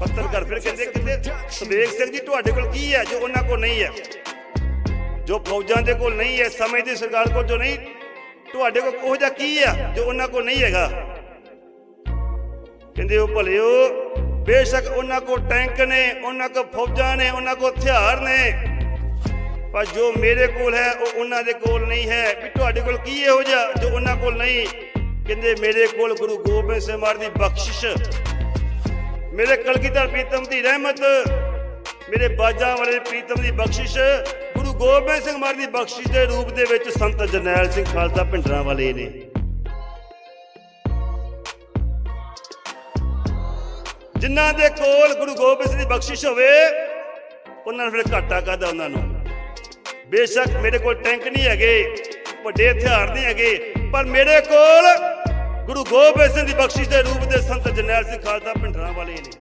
ਪੱਤਰਕਾਰ ਫਿਰ ਕਹਿੰਦੇ ਕਹਿੰਦੇ ਸਵੇਗ ਸਿੰਘ ਜੀ ਤੁਹਾਡੇ ਕੋਲ ਕੀ ਹੈ ਜੋ ਉਹਨਾਂ ਕੋਲ ਨਹੀਂ ਹੈ? ਜੋ ਫੌਜਾਂ ਦੇ ਕੋਲ ਨਹੀਂ ਹੈ ਸਮੇਂ ਦੀ ਸਰਕਾਰ ਕੋਲ ਜੋ ਨਹੀਂ, ਤੁਹਾਡੇ ਕੋਲ ਉਹ ਜਿਹਾ ਕੀ ਹੈ ਜੋ ਉਹਨਾਂ ਕੋਲ ਨਹੀਂ ਹੈਗਾ? ਕਹਿੰਦੇ ਉਹ ਭਲਿਓ, ਬੇਸ਼ੱਕ ਉਹਨਾਂ ਕੋਲ ਟੈਂਕ ਨੇ, ਉਹਨਾਂ ਕੋਲ ਫੌਜਾਂ ਨੇ, ਉਹਨਾਂ ਕੋਲ ਹਥਿਆਰ ਨੇ, ਪਰ ਜੋ ਮੇਰੇ ਕੋਲ ਹੈ, ਉਹ ਉਹਨਾਂ ਦੇ ਕੋਲ ਨਹੀਂ ਹੈ। ਵੀ ਤੁਹਾਡੇ ਕੋਲ ਕੀ ਇਹੋ ਜਿਹਾ ਜੋ ਉਹਨਾਂ ਕੋਲ ਨਹੀਂ? ਕਹਿੰਦੇ ਮੇਰੇ ਕੋਲ ਗੁਰੂ ਗੋਬਿੰਦ ਸਿੰਘ ਮਹਾਰਾਜ ਦੀ ਬਖਸ਼ਿਸ਼ ਮੇਰੇ ਕਲਗੀਧਰ ਪ੍ਰੀਤਮ ਦੀ ਰਹਿਮਤ, ਮੇਰੇ ਬਾਜਾਂ ਵਾਲੇ ਪ੍ਰੀਤਮ ਦੀ ਬਖਸ਼ਿਸ਼, ਗੁਰੂ ਗੋਬਿੰਦ ਸਿੰਘ ਮਹਾਰਾਜ ਦੀ ਬਖਸ਼ਿਸ਼ ਦੇ ਰੂਪ ਦੇ ਵਿੱਚ ਸੰਤ ਜਰਨੈਲ ਸਿੰਘ ਖਾਲਸਾ ਭਿੰਡਰਾਂ ਵਾਲੇ ਨੇ। ਜਿਨ੍ਹਾਂ ਦੇ ਕੋਲ ਗੁਰੂ ਗੋਬਿੰਦ ਸਿੰਘ ਦੀ ਬਖਸ਼ਿਸ਼ ਹੋਵੇ, ਉਹਨਾਂ ਨੂੰ ਫਿਰ ਘਾਟਾ ਕਾਹਦਾ ਉਹਨਾਂ ਨੂੰ? ਬੇਸ਼ੱਕ ਮੇਰੇ ਕੋਲ ਟੈਂਕ ਨਹੀਂ ਹੈਗੇ, ਵੱਡੇ ਹਥਿਆਰ ਨਹੀਂ ਹੈਗੇ, ਪਰ ਮੇਰੇ ਕੋਲ ਗੁਰੂ ਗੋਬਿੰਦ ਸਿੰਘ ਦੀ ਬਖਸ਼ਿਸ਼ ਦੇ ਰੂਪ ਦੇ ਸੰਤ ਜਰਨੈਲ ਸਿੰਘ ਖਾਲਸਾ ਭਿੰਡਰਾਂ ਵਾਲੇ ਨੇ।